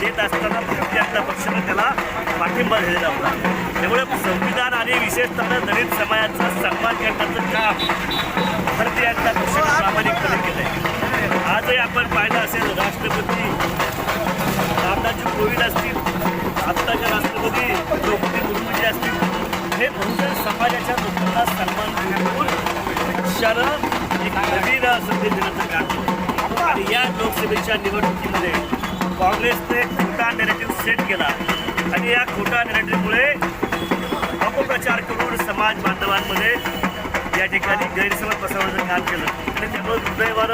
देत असताना भारतीय जनता पक्षानं त्याला पाठिंबा दिलेला होता. त्यामुळे संविधान आणि विशेषतः दलित समाजाचा सन्मान करण्याचं काम भारतीय जनता पक्षानं प्रामाणिकपणे केलंय आजही आपण पाहिलं असेल राष्ट्रपती. रामनाथजी कोविंद असतील आत्ताचे राष्ट्रपती द्रौपदी मुर्मू जे असतील हे बहुजन समाजाच्या लोकांना सन्मान देऊन पक्षानं एक नवीन संधी देण्याचं काम केलं आणि या लोकसभेच्या निवडणुकीमध्ये काँग्रेसने खोटा नेरेटिव्ह सेट केला. आणि या खोटा नेरेटिव्हमुळे अपप्रचार करून समाज बांधवांमध्ये या ठिकाणी गैरसमज पसरवण्याचं काम केलं. आणि त्यामुळे दुर्दैवानं